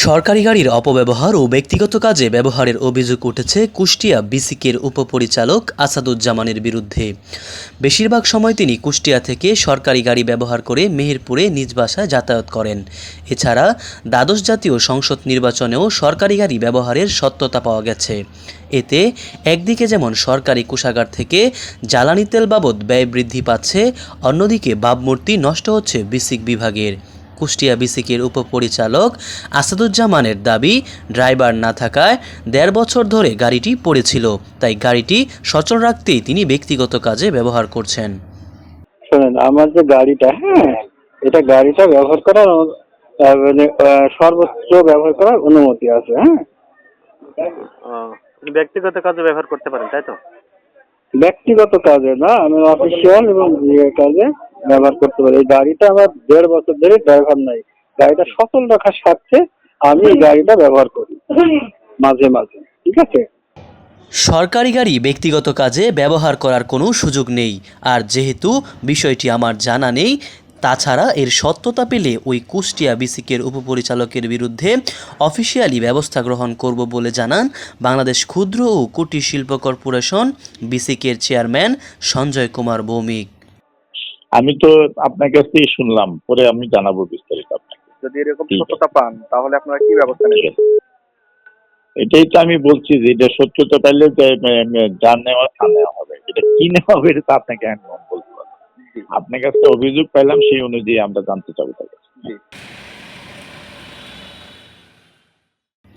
সরকারি গাড়ির অপব্যবহার ও ব্যক্তিগত কাজে ব্যবহারের অভিযোগ উঠেছে কুষ্টিয়া বিসিকের উপপরিচালক আসাদুজ্জামানের বিরুদ্ধে। বেশিরভাগ সময় তিনি কুষ্টিয়া থেকে সরকারি গাড়ি ব্যবহার করে মেহেরপুরে নিজ বাসায় যাতায়াত করেন। এছাড়া দ্বাদশ জাতীয় সংসদ নির্বাচনেও সরকারি গাড়ি ব্যবহারের সত্যতা পাওয়া গেছে। এতে একদিকে যেমন সরকারি কোষাগার থেকে জ্বালানি তেল বাবদ ব্যয় বৃদ্ধি পাচ্ছে, অন্যদিকে ভাবমূর্তি নষ্ট হচ্ছে বিসিক বিভাগের। কুষ্টিয়া বিসিকের উপপরিচালক আসাদুজ্জামানের দাবি ড্রাইভার না থাকায় দেড় বছর ধরে গাড়িটি পড়েছিল তাই গাড়িটি সচল রাখতেই তিনি ব্যক্তিগত কাজে ব্যবহার করছেন। শোনেন আমার যে গাড়িটা হ্যাঁ এটা গাড়িটা ব্যবহার করার মানে সর্বোচ্চ ব্যবহার করার অনুমতি আছে হ্যাঁ। ব্যক্তিগত কাজে ব্যবহার করতে পারেন তাই তো? ব্যক্তিগত কাজে না আমি অফিসিয়াল এবং ইয়ে কাজে ব্যবহার করতে পারি। এই গাড়িটা আমার দেড় বছর ধরে ড্রাইভার নাই। গাড়িটা সচল রাখার স্বার্থে আমি এই গাড়িটা ব্যবহার করি। মাঝে মাঝে, ঠিক আছে? সরকারি গাড়ি ব্যক্তিগত কাজে ব্যবহার করার কোনো সুযোগ নেই। আর যেহেতু বিষয়টি আমার জানা নেই, তাছাড়া এর সত্যতা পেলে ওই কুষ্টিয়া বিসিকের উপপরিচালকের বিরুদ্ধে অফিসিয়ালি ব্যবস্থা গ্রহণ করব বলে জানান বাংলাদেশ ক্ষুদ্র ও কুটির শিল্প কর্পোরেশন বিসিকের চেয়ারম্যান সঞ্জয় কুমার ভৌমিক। আমি তো আপনার কাছ থেকে শুনলাম পরে আমি জানাব বিস্তারিত আপনাকে। যদি এরকম সত্যতা পান তাহলে আপনারা কি ব্যবস্থা নেবেন? এটাই তো আমি বলছি যে এটা সত্যতা পাইলে যে, নেওয়া তা নেওয়া হবে। এটা কি নেওয়া হবে এটা তো আপনাকে এখন বলতে পারব। আপনার কাছে অভিযোগ পাইলাম সেই অনুযায়ী আমরা জানতে চাবো তার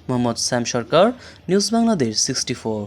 Mohammad Shyam Sarkar news Bangladesh sixty four.